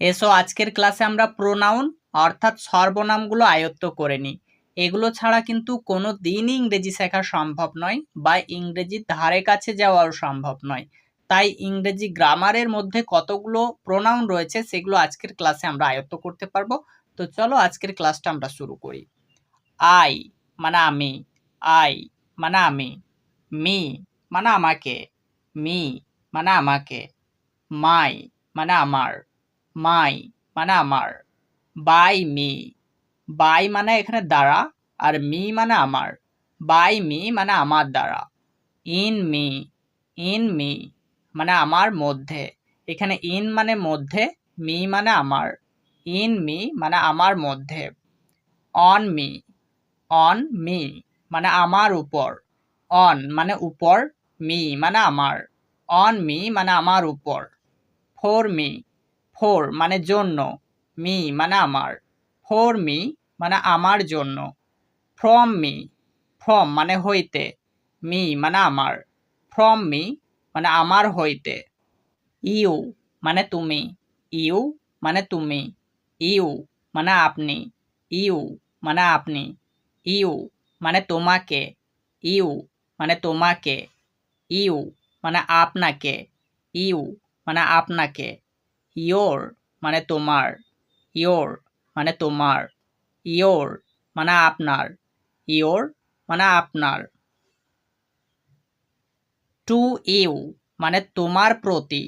এসো আজকের ক্লাসে আমরা প্রোনাউন অর্থাৎ সর্বনামগুলো আয়ত্ত করে নিই। এগুলো ছাড়া কিন্তু কোনো দিনই ইংরেজি শেখা সম্ভব নয় বা ইংরেজির ধারে কাছে যাওয়াও সম্ভব নয়। তাই ইংরেজি গ্রামারের মধ্যে কতগুলো প্রোনাউন রয়েছে সেগুলো আজকের ক্লাসে আমরা আয়ত্ত করতে পারব। তো চলো আজকের ক্লাসটা আমরা শুরু করি। আই মানে আমি, আই মানে আমি, মি মানে আমাকে, মি মানে আমাকে, মাই মানে আমার। মাই মানে আমার। By me. বাই মানে এখানে দ্বারা আর মি মানে আমার। বাই মি মানে আমার দ্বারা। In me. ইন মি মানে আমার মধ্যে। এখানে ইন মানে মধ্যে, মি মানে আমার। ইন মি মানে আমার মধ্যে। On me. অন মি মানে আমার উপর। অন মানে উপর, মি মানে আমার। অন মি মানে আমার উপর। ফোর মি ফোর মানে জন্য, মি মানে আমার। ফোর মি মানে আমার জন্য। ফ্রম মি, ফ্রম মানে হইতে, মি মানে আমার। ফ্রম মি মানে আমার হইতে। ইউ মানে তুমি, ইউ মানে তুমি, ইউ মানে আপনি, ইউ মানে আপনি, ইউ মানে তোমাকে, ইউ মানে তোমাকে, ইউ মানে আপনাকে, ইউ মানে আপনাকে। ইয়োর মানে তোমার। ইয়োর মানে তোমার। ইয়োর মানে আপনার। ইয়োর মানে আপনার। টু ইউ মানে তোমার প্রতি।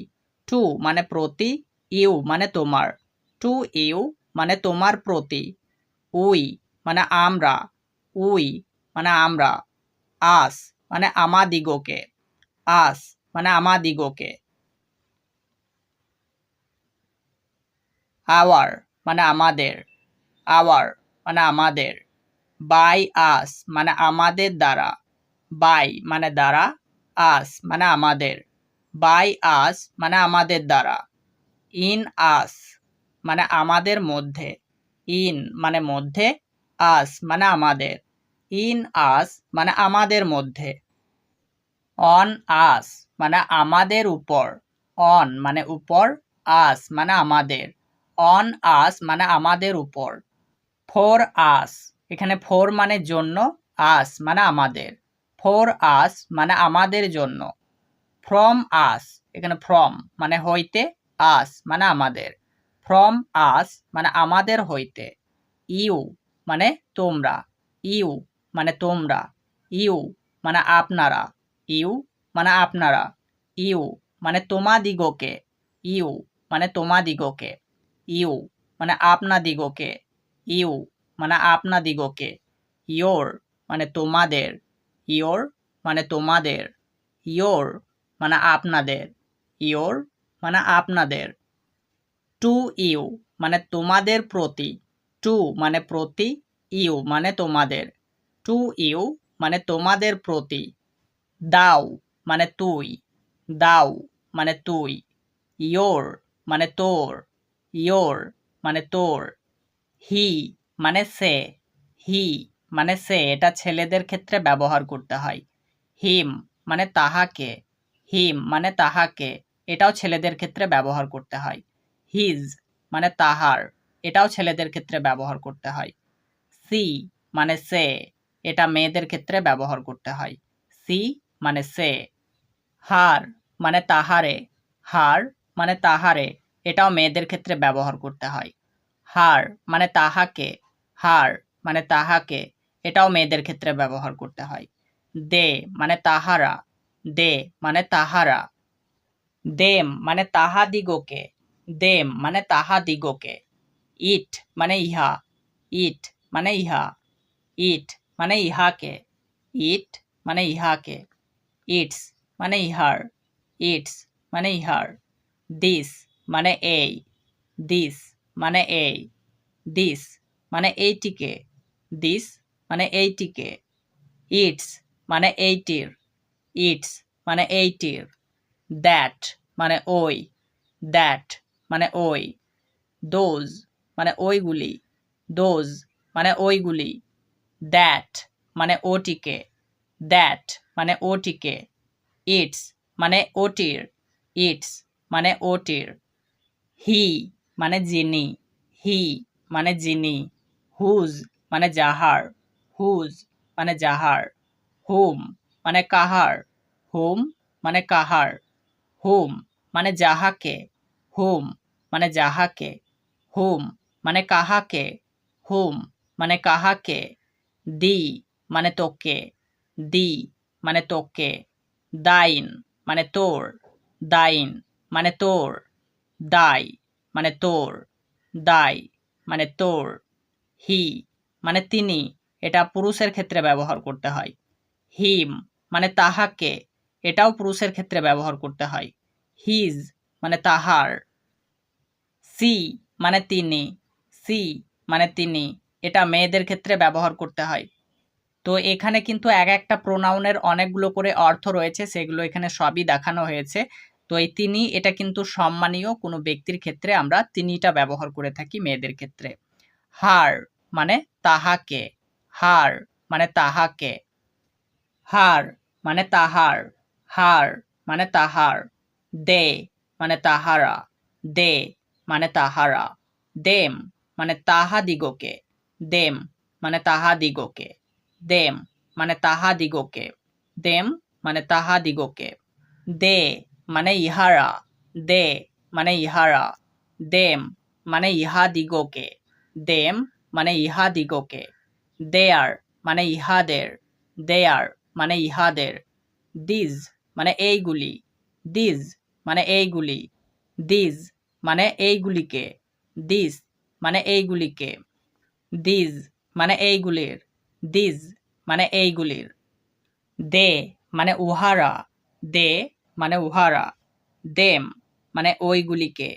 টু মানে প্রতি। ইউ মানে তোমার। টু ইউ মানে তোমার প্রতি। উই মানে আমরা। উই মানে আমরা। আস মানে আমাদিগকে। আস মানে আমাদিগকে। আওয়ার মানে আমাদের আওয়ার মানে আমাদের বাই আস মানে আমাদের দ্বারা বাই মানে দ্বারা আস মানে আমাদের বাই আস মানে আমাদের দ্বারা ইন আস মানে আমাদের মধ্যে ইন মানে মধ্যে আস মানে আমাদের ইন আস মানে আমাদের মধ্যে অন আস মানে আমাদের উপর অন মানে উপর আস মানে আমাদের অন আস মানে আমাদের উপর। ফোর আস এখানে ফোর মানে জন্য আস মানে আমাদের। ফোর আস মানে আমাদের জন্য। ফ্রম আস এখানে ফ্রম মানে হইতে আস মানে আমাদের। ফ্রম আস মানে আমাদের হইতে। ইউ মানে তোমরা। ইউ মানে তোমরা। ইউ মানে আপনারা। ইউ মানে আপনারা। ইউ মানে তোমাদিগকে। ইউ মানে তোমাদিগকে। ইউ মানে আপনাদিগকে ইউ মানে আপনাদিগকে ইয়োর মানে তোমাদের, ইয়োর মানে তোমাদের, ইয়োর মানে আপনাদের, ইয়োর মানে আপনাদের, টু ইউ মানে তোমাদের প্রতি, টু মানে প্রতি ইউ মানে তোমাদের, টু ইউ মানে তোমাদের প্রতি, দাও মানে তুই, দাও মানে তুই, ইয়োর মানে তোর ইয়োর মানে তোর হি মানে সে হি মানে সে, এটা ছেলেদের ক্ষেত্রে ব্যবহার করতে হয়। হিম মানে তাহাকে হিম মানে তাহাকে, এটাও ছেলেদের ক্ষেত্রে ব্যবহার করতে হয়। হিজ মানে তাহার, এটাও ছেলেদের ক্ষেত্রে ব্যবহার করতে হয়। সি মানে সে, এটা মেয়েদের ক্ষেত্রে ব্যবহার করতে হয়। সি মানে সে, হার মানে তাহারে, হার মানে তাহারে এটাও মেয়েদের ক্ষেত্রে ব্যবহার করতে হয়। হার মানে তাহাকে, হার মানে তাহাকে, এটাও মেয়েদের ক্ষেত্রে ব্যবহার করতে হয়। দে মানে তাহারা, দে মানে তাহারা, দেম মানে তাহাদিগকে, দেম মানে তাহাদিগকে, ইট মানে ইহা, ইট মানে ইহা, ইট মানে ইহাকে, ইট মানে ইহাকে, ইটস মানে ইহার, ইটস মানে ইহার, দিস মানে এই দিস মানে এই দিস মানে এইটিকে দিস মানে এইটিকে ইটস মানে এইটির ইটস মানে এইটির দ্যাট মানে ওই দ্যাট মানে ওই দোজ মানে ওইগুলি দোজ মানে ওইগুলি দ্যাট মানে ওটিকে দ্যাট মানে ওটিকে ইটস মানে ওটির ইটস মানে ওটির। হি মানে যিনি হি মানে যিনি হুজ মানে যাহার হুজ মানে যাহার হোম মানে কাহার, হোম মানে কাহার, হোম মানে যাহাকে, হোম মানে যাহাকে, হোম মানে কাহাকে, হোম মানে কাহাকে, দি মানে তোকে, দি মানে তোকে, দাইন মানে তোর, দাইন মানে তোর। দাই মানে তোর। দাই মানে তোর। হি মানে তিনি। এটা পুরুষের ক্ষেত্রে ব্যবহার করতে হয়। হিম মানে তাহাকে। এটাও পুরুষের ক্ষেত্রে ব্যবহার করতে হয়। হিজ মানে তাহার। সি মানে তিনি। সি মানে তিনি। এটা মেয়েদের ক্ষেত্রে ব্যবহার করতে হয়। তো এখানে কিন্তু এক একটা প্রোনাউনের অনেকগুলো করে অর্থ রয়েছে, সেগুলো এখানে সবই দেখানো হয়েছে। তো এই তিনি, এটা কিন্তু সম্মানীয় কোনো ব্যক্তির ক্ষেত্রে আমরা তিনিটা ব্যবহার করে থাকি মেয়েদের ক্ষেত্রে। হার মানে তাহাকে, হার মানে তাহাকে, হার মানে তাহার, হার মানে তাহার, দে মানে তাহারা, দে মানে তাহারা, দেম মানে তাহাদিগকে, দেম মানে তাহাদিগকে, দেম মানে তাহাদিগকে, দেম মানে তাহাদিগকে, দে মানে ইহারা দে মানে ইহারা দেম মানে ইহাদিগকে দেম মানে ইহাদিগকে দেয়ার মানে ইহাদের দেয়ার মানে ইহাদের দিজ মানে এইগুলি দিজ মানে এইগুলি দিজ মানে এইগুলিকে দিস মানে এইগুলিকে দিজ মানে এইগুলির দিজ মানে এইগুলির দে মানে উহারা দে মানে উহারা। দেম মানে ওইগুলিকে।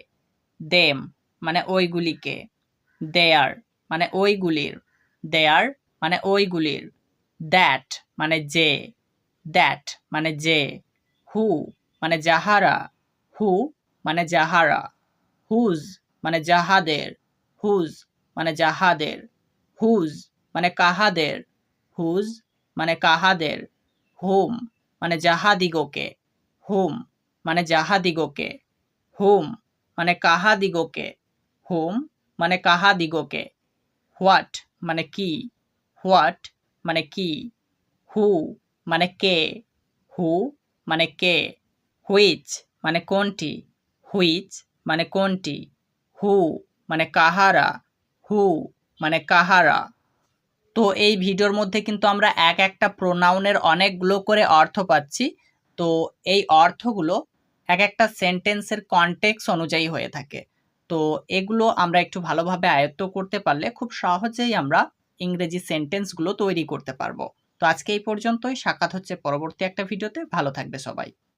দেম মানে ওইগুলিকে। দেয়ার মানে ওইগুলির। দেয়ার মানে ওইগুলির। দ্যাট মানে যে। দ্যাট মানে যে। হু মানে যাহারা। হু মানে যাহারা। হুজ মানে যাহাদের। হুজ মানে যাহাদের। হুজ মানে কাহাদের। হুজ মানে কাহাদের। হোম মানে যাহাদিগকে। হুম মানে যাহাদিগকে। হুম মানে কাহাদিগকে। হোম মানে কাহাদিগকে। হোয়াট মানে কি? হোয়াট মানে কি? হু মানে কে? হু মানে কে? হুইচ মানে কোনটি? হুইচ মানে কোনটি? হু মানে কাহারা। হু মানে কাহারা। তো এই ভিডিওর মধ্যে কিন্তু আমরা এক একটা প্রোনাউনের অনেকগুলো করে অর্থ পাচ্ছি। তো এই অর্থগুলো এক একটা সেন্টেন্সের কন্টেক্স অনুযায়ী হয়ে থাকে। তো এগুলো আমরা একটু ভালোভাবে আয়ত্ত করতে পারলে খুব সহজেই আমরা ইংরেজি সেন্টেন্সগুলো তৈরি করতে পারব। তো আজকে এই পর্যন্তই। সাক্ষাৎ হচ্ছে পরবর্তী একটা ভিডিওতে। ভালো থাকবে সবাই।